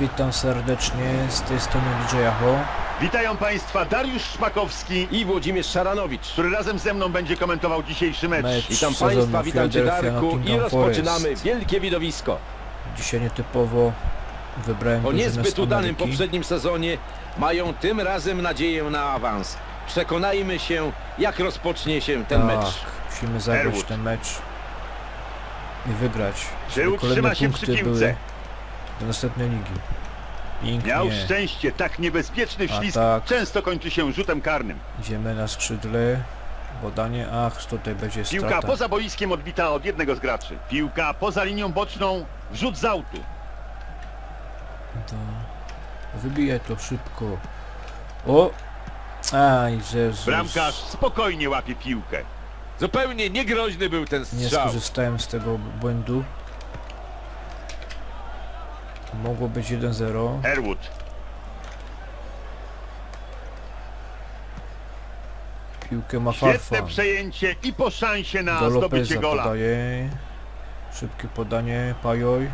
Witam serdecznie z tej strony DJ Ho. Witają Państwa Dariusz Szmakowski, i Włodzimierz Szaranowicz. który razem ze mną będzie komentował dzisiejszy mecz. Mecz. Witam Państwa, witam Cię Darku i rozpoczynamy Forest. wielkie widowisko. Dzisiaj nietypowo wybrałem Po drużynę niezbyt udanym poprzednim sezonie mają tym razem nadzieję na awans. Przekonajmy się, jak rozpocznie się ten tak, mecz. musimy zagrać Erwood. ten mecz i wygrać. Czy utrzyma kolejne się przy punkty piłce? były do następnej ligi. Pięknie. Miał szczęście, tak niebezpieczny A ślizg tak. często kończy się rzutem karnym. Idziemy na skrzydle. Podanie, ach, tutaj będzie Piłka strata. poza boiskiem odbita od jednego z graczy. Piłka poza linią boczną, rzut z autu. To... Wybijaj to szybko. O! Aj, Jezus. Bramkarz spokojnie łapie piłkę. Zupełnie niegroźny był ten Nie strzał. skorzystałem z tego błędu. Mogło być 1-0. Erwood. Piłkę ma Świetne Farfan. przejęcie i po szansie na Do zdobycie gola. podaje. Szybkie podanie, Pajoj.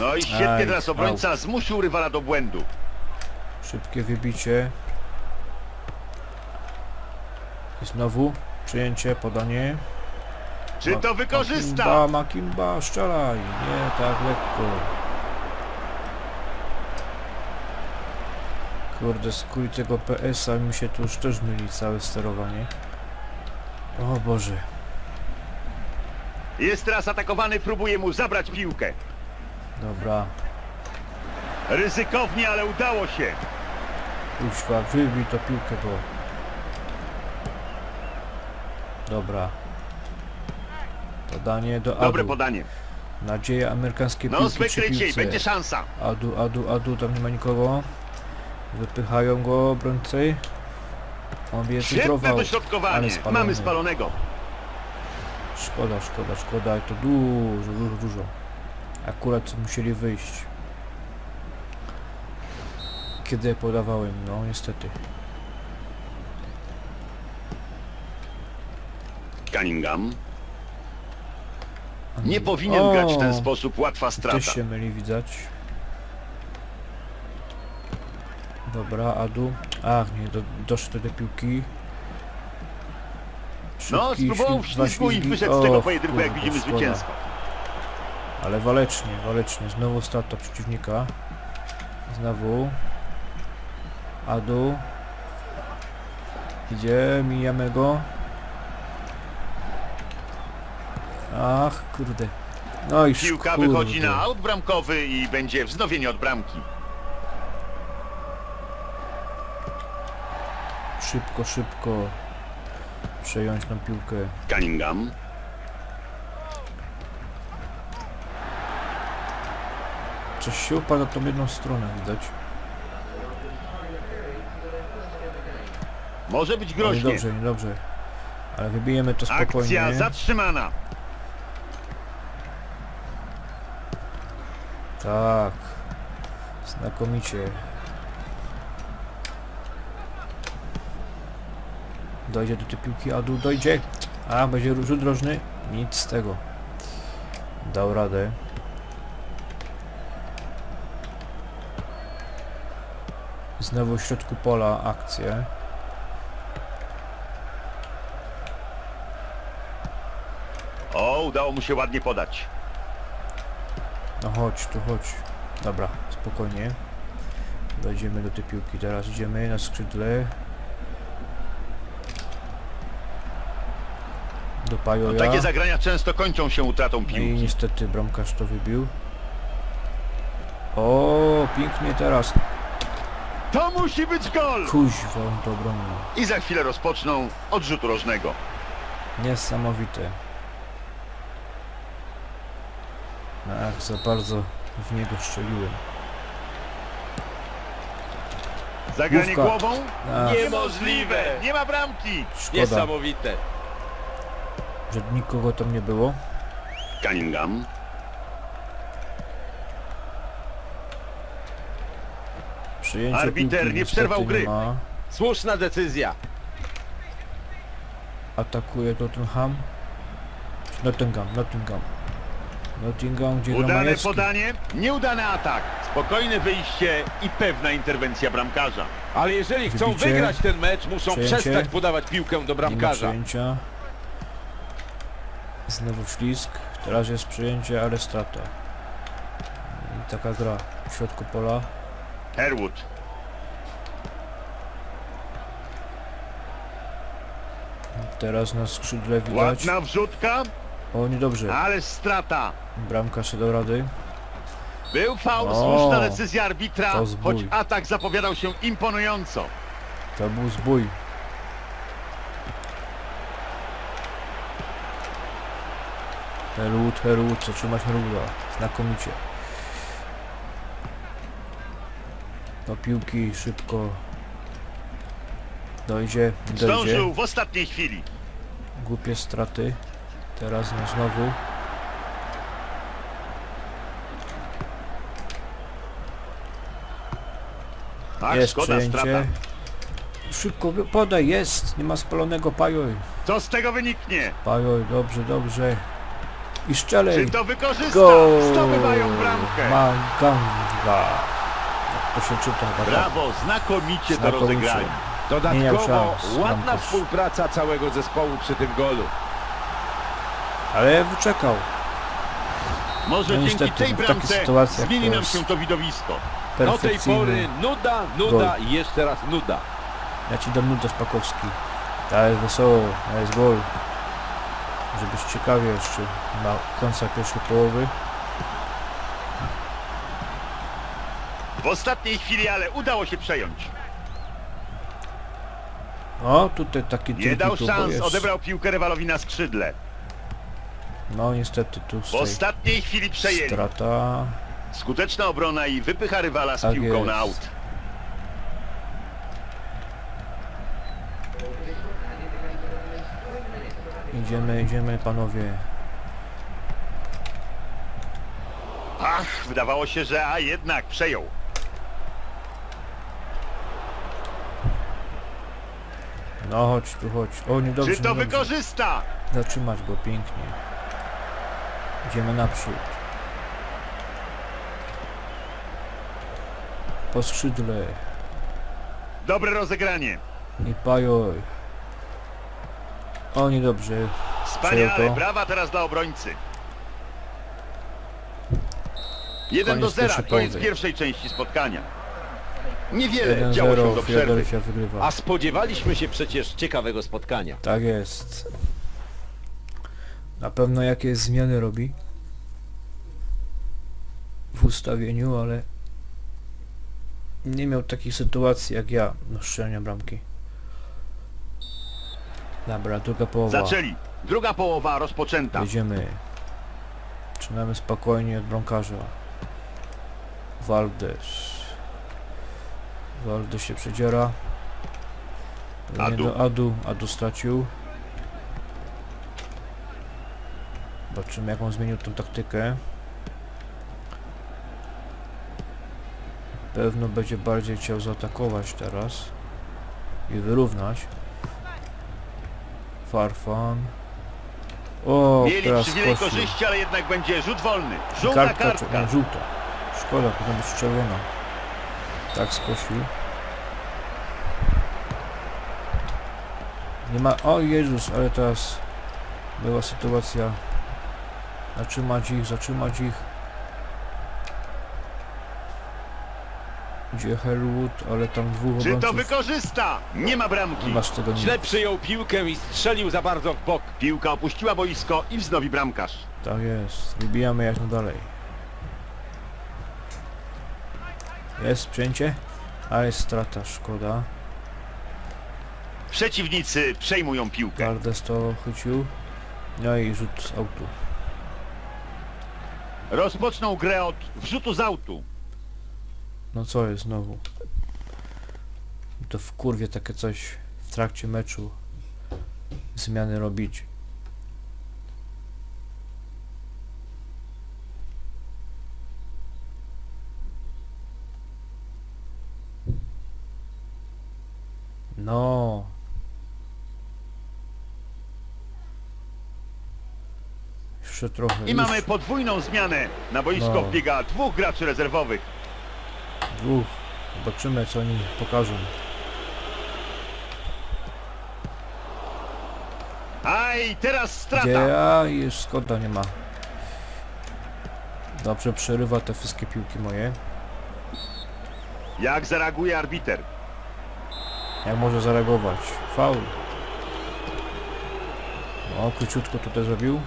No i świetnie Aj, teraz obrońca zmusił rywala do błędu. Szybkie wybicie. I znowu przyjęcie, podanie. Czy to wykorzysta? Makimba, Makimba, strzelaj. Nie tak lekko. Kurde, skój tego PS-a mi się tu już też myli całe sterowanie. O Boże. Jest teraz atakowany, próbuje mu zabrać piłkę. Dobra. Ryzykownie, ale udało się. Kuźwa, wybij to piłkę, bo... Dobra. Podanie do Dobre Adu. podanie. Nadzieja amerykańskie No, piłki przy wykrycie i piłce. będzie szansa. Adu, Adu, Adu, tam nie ma nikogo. Wypychają go obrońcy. On Świetne cytrował. dośrodkowanie. Ale spalony. Mamy spalonego. Szkoda, szkoda, szkoda. I to dużo, dużo, dużo. Akurat musieli wyjść. Kiedy podawałem, no niestety. Cunningham. Nie powinien grać w ten sposób. Łatwa strata. Też się myli, widać. Dobra, Adu. Ach, nie, do, doszedł do piłki. No, Szybki, spróbował w ślizg- dwa ślizgu i ślizgi. wyszedł z tego Och, pojedynku, jak kurde, widzimy, szkoda. zwycięsko. Ale walecznie, walecznie. Znowu strata przeciwnika. Znowu. Adu. Idzie, mijamy go. Ach, kurde. No i Piłka wychodzi na aut bramkowy i będzie wznowienie od bramki. Szybko, szybko. Przejąć tą piłkę. Cunningham. Coś się upada tą jedną stronę, widać. Może być No groźnie. Niedobrze, niedobrze. Ale wybijemy to spokojnie. Akcja zatrzymana. Tak. Znakomicie. Dojdzie do tej piłki, a dojdzie. A, będzie rzut drożny. Nic z tego. Dał radę. Znowu w środku pola akcje. O, udało mu się ładnie podać. No chodź, tu chodź. Dobra, spokojnie. Dojdziemy do tej piłki. Teraz idziemy na skrzydle. Do No, Pajoja. takie zagrania często kończą się utratą No i piłki. niestety bramkarz to wybił. O, pięknie teraz. To musi być gol! Kuźwa, on to bronił. I za chwilę rozpoczną od rzutu rożnego. Niesamowite. No jak za bardzo w niego strzeliłem. Zagranie Główka. głową? A, Niemożliwe! Nie ma bramki! szkoda, Niesamowite. Że nikogo tam nie było. Cunningham. Przyjęcie Arbiter nie przerwał nie gry. ma. Słuszna decyzja. Atakuje Tottenham. Nottingham, Nottingham. Nottingham, gdzie Udane Majewski. podanie, nieudany atak. Spokojne wyjście i pewna interwencja bramkarza. Ale jeżeli chcą Wybicie. wygrać ten mecz, muszą Przejęcie. przestać podawać piłkę do Nie bramkarza. Znowu ślizg. Teraz jest przejęcie, ale strata. I taka gra w środku pola. Herwood. Teraz na skrzydle widać. Ładna wrzutka, O, niedobrze. ale strata. Bramka się do rady. Był faul, słuszna decyzja arbitra, choć atak zapowiadał się imponująco. To był zbój. Herwood, Herwood, zatrzymać Herwooda. Znakomicie. Do piłki szybko dojdzie, dojdzie. Zdążył w ostatniej chwili. Głupie straty. Teraz no znowu. Tak, jest szkoda przejęcie. strata. Szybko podaj, jest! Nie ma spalonego pajoj. Co z tego wyniknie? Pajoj, dobrze, dobrze. I szczelej. Czy to wykorzysta? Gol! Zdobywają bramkę. Maganga. Jak to się czyta? tak? Brawo, znakomicie to Znakomicie. rozegrali. Nie miał Dodatkowo szans, ładna współpraca całego zespołu przy tym golu. Ale wyczekał. Może No dzięki niestety, tej w takich bramce zmieni to nam się to widowisko. Do tej pory nuda, nuda i jeszcze raz nuda. Ja ci dam nudę Szpakowski. Ale wesoło, ale jest gol. Żebyś ciekawie jeszcze na końca pierwszej połowy. W ostatniej chwili, ale udało się przejąć. O, tutaj taki Nie dał szans, jest. odebrał piłkę rywalowi na skrzydle. No niestety tu W ostatniej chwili przejęli. strata. Skuteczna obrona i wypycha rywala z Tak piłką jest. na aut. Idziemy, idziemy panowie. Ach, wydawało się, że a jednak przejął. No chodź tu, chodź. O, niedobrze, Czy to niedobrze. wykorzysta? Zatrzymać go pięknie. Idziemy naprzód. Po skrzydle. Dobre rozegranie. I pajoj. O, niedobrze. Wspaniale, brawa teraz dla obrońcy. 1 do Koniec 0, pierwszej koniec pierwszej części spotkania. Niewiele działo się 1-0 do przerwy. A spodziewaliśmy się przecież ciekawego spotkania. Tak jest. Na pewno jakieś zmiany robi w ustawieniu, ale nie miał takich sytuacji jak ja do strzelania bramki. Dobra, druga połowa. Zaczęli. Druga połowa rozpoczęta. Jedziemy. Zaczynamy spokojnie od bramkarza. Waldes. Waldes się przedziera. Nie Adu. do Adu. Adu stracił. Zobaczymy jak on zmienił tą taktykę. Pewno będzie bardziej chciał zaatakować teraz. I wyrównać. Farfan. O, Mieli teraz przywilej skosił. korzyści, ale jednak będzie rzut wolny. Żółta Kartka, kartka. nie, żółta. Szkoda, powinna być czerwona. Tak skosił. Nie ma... O Jezus, ale teraz była sytuacja. Zatrzymać ich, zatrzymać ich. Gdzie Herwood, ale tam dwóch Czy to obrońców. wykorzysta? Nie ma Nie bramki. ma z tego nic. Źle przyjął piłkę i strzelił za bardzo w bok. Piłka opuściła boisko i wznowi bramkarz. Tak jest. Wybijamy jak dalej. Jest przyjęcie, ale jest strata, szkoda. Przeciwnicy przejmują piłkę. Gardes to chwycił. No i rzut z autu. Rozpoczną grę od wrzutu z autu. No co jest znowu? To w kurwie takie coś w trakcie meczu zmiany robić. No. Jeszcze trochę. I już. mamy podwójną zmianę. Na boisko No. wbiega dwóch graczy rezerwowych. Dwóch. Zobaczymy co oni pokażą. Aj, teraz strata. Gdzie a już Scotta nie ma. Dobrze przerywa te wszystkie piłki moje. Jak zareaguje arbiter? Jak może zareagować? Faul. No, króciutko tutaj zrobił.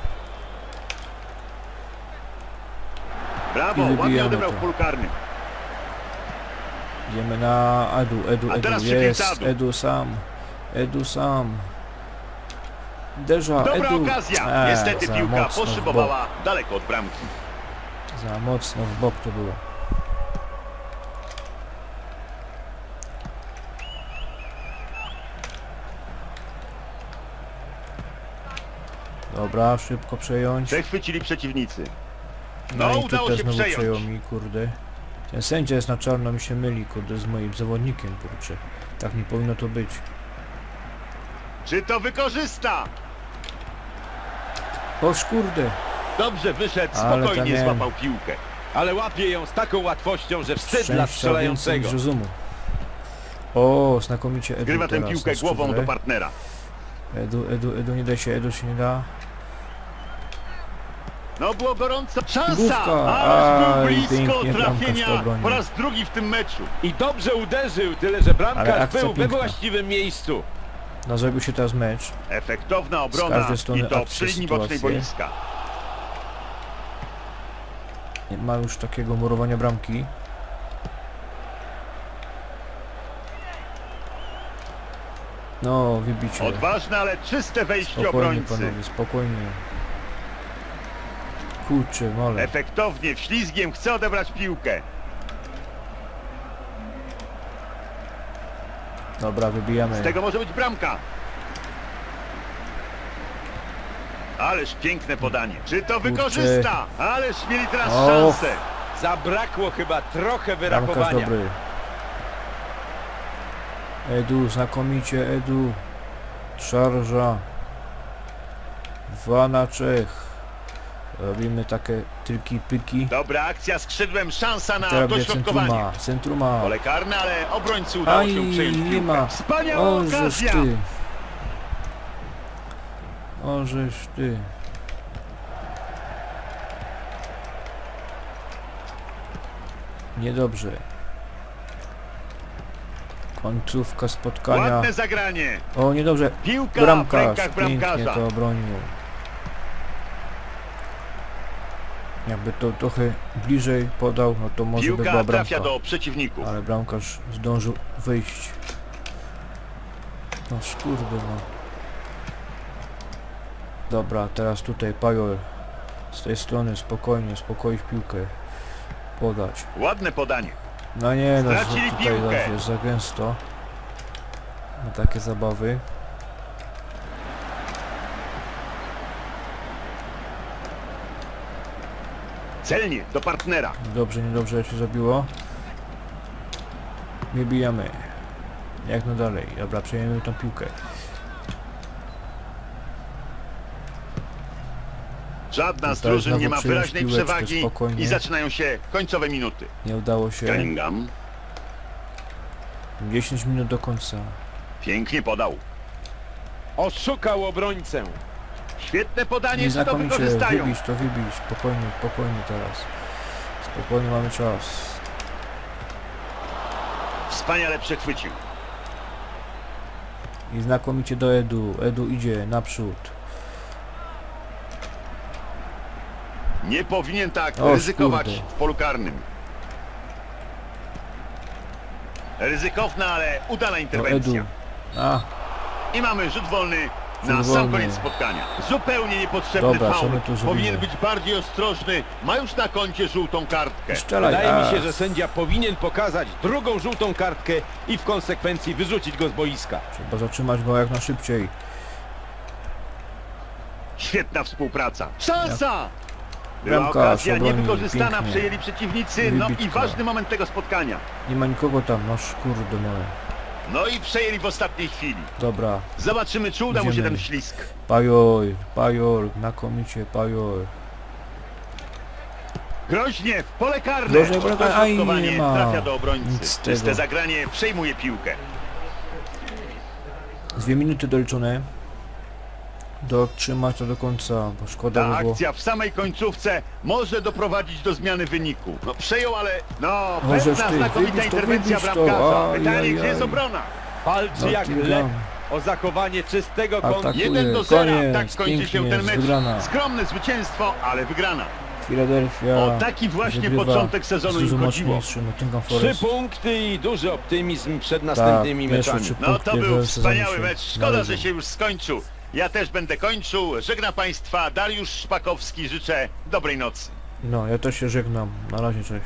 Brawo, ładnie odebrał polu karnym. Idziemy na Edu, Edu, A Edu, jest, Edu. Edu sam, Edu sam. Uderza, Dobra Edu. okazja. Eee, Niestety za piłka mocno w poszybowała daleko od bramki. bok. Za mocno w bok to było. Dobra, szybko przejąć. Przechwycili przeciwnicy. No, No, i udało tutaj się znowu przejąć. przejął mi, kurde. Ten sędzia jest na czarno, mi się myli, kurde, z moim zawodnikiem, kurczę. Tak nie powinno to być. Czy to wykorzysta? Oż kurde! Dobrze wyszedł, Ale spokojnie złapał piłkę. Ale łapie ją z taką łatwością, że wstyd dla strzelającego. rozumu. O, znakomicie Edu Grywa tę piłkę na głową do partnera. Edu, Edu, Edu nie da się, Edu się nie da. No było gorąco. Szansa! Główka! Ależ był Aj, blisko pięknie bramkarz to trafienia obronił. po raz drugi w tym meczu. I dobrze uderzył, tyle że Ale bramkarz akcja był we piękna. właściwym miejscu. No zrobił się teraz mecz. Efektowna Z obrona każdej strony i to akcje, przy linii bocznej sytuacje. boiska. Nie ma już takiego murowania bramki. No, wybicie. Odważne, ale czyste wejście Spokojnie obrońcy. panowie, spokojnie. Kurczę, mole. Efektownie, wślizgiem chce odebrać piłkę. Dobra, wybijamy. Z tego może być bramka. Ależ piękne podanie. Czy to wykorzysta? Ależ mieli teraz Och. szansę. Zabrakło chyba trochę Bramkarz wyrachowania. dobry. Edu, znakomicie, Edu. Szarża. Dwa na trzech. Robimy takie tylki pyki. Dobra akcja skrzydłem, szansa na Teraz dośrodkowanie. centruma, centruma. Pole karne, ale obrońcy udało Aj, się przejąć nie ma. Wspaniała O, okazja. ty. O, żeż ty. Niedobrze. Końcówka spotkania. Ładne zagranie. O, niedobrze. Piłka w Bramkarz. rękach Pięknie bramkarza. to obronił. Jakby to trochę bliżej podał, no to może by była Piłka bramka. trafia do przeciwników. Ale bramkarz zdążył wyjść. No skurde no. Dobra, teraz tutaj Pajor. Z tej strony spokojnie, spokojnie piłkę. Podać. Ładne podanie. No nie no, Stracili tutaj piłkę. zaś jest za gęsto. Na takie zabawy. Celnie do partnera. Dobrze, niedobrze się zrobiło. Wybijamy. Jak no dalej. Dobra, przejmiemy tą piłkę. Żadna z Tutaj drużyn znowu nie ma wyraźnej piłeczkę przewagi spokojnie. i zaczynają się końcowe minuty. Nie udało się. Cunningham 10 minut do końca. pięknie podał. Oszukał obrońcę. Świetne podanie, Nie to wykorzystają. wybić to wybić, spokojnie, spokojnie teraz. Spokojnie mamy czas. Wspaniale przechwycił. I znakomicie do Edu, Edu idzie naprzód. Nie powinien tak O, ryzykować kurde. w polu karnym. Ryzykowna, ale udana Edu. interwencja. A, I mamy rzut wolny na sam wolny. koniec spotkania. Zupełnie niepotrzebny Dobra, co faul. my tu zrobimy? Powinien być bardziej ostrożny. Ma już na koncie żółtą kartkę. strzelaj. Wydaje mi się, że sędzia powinien pokazać drugą żółtą kartkę i w konsekwencji wyrzucić go z boiska. Trzeba zatrzymać go jak najszybciej. Świetna współpraca. Szansa! Była Bramkarz okazja obronił niewykorzystana, pięknie. przejęli przeciwnicy. No i ważny moment tego spotkania. Nie ma nikogo tam, no kurde moje. No i przejęli w ostatniej chwili. Dobra, Zobaczymy, czy uda mu się Idziemy. ten ślisk. Pajor, Pajor, znakomicie Pajor. Groźnie w pole karne. Groźnie w pole karne. Aj, Dośrodkowanie nie ma. trafia do Nic obrońcy. z Czyste tego. zagranie przejmuje piłkę. Dwie minuty doliczone. Dotrzymać to do końca, bo szkoda Ta by było. akcja w samej końcówce może doprowadzić do zmiany wyniku. No przejął, ale... No, Możesz pewna ty, znakomita wybić to, interwencja wybić to. bramkarza. Pytanie, gdzie jest obrona? Walczy jak Nottingham. lew o zachowanie czystego kąta. Atakuje. 1 do 0, Koniec, tak kończy się pięknie, ten mecz. wygrana. Skromne zwycięstwo, ale wygrana. Philadelphia. O taki właśnie wygrywa początek sezonu z dużo im chodziło. mocniejszy Nottingham Trzy Forest. punkty i duży optymizm przed następnymi Tak, pierwsze meczami. trzy No to punkty był w wspaniały się mecz. Szkoda, należą. że się już skończył. Ja też będę kończył. Żegna Państwa Dariusz Szpakowski. Życzę dobrej nocy. No, ja też się żegnam. Na razie, cześć.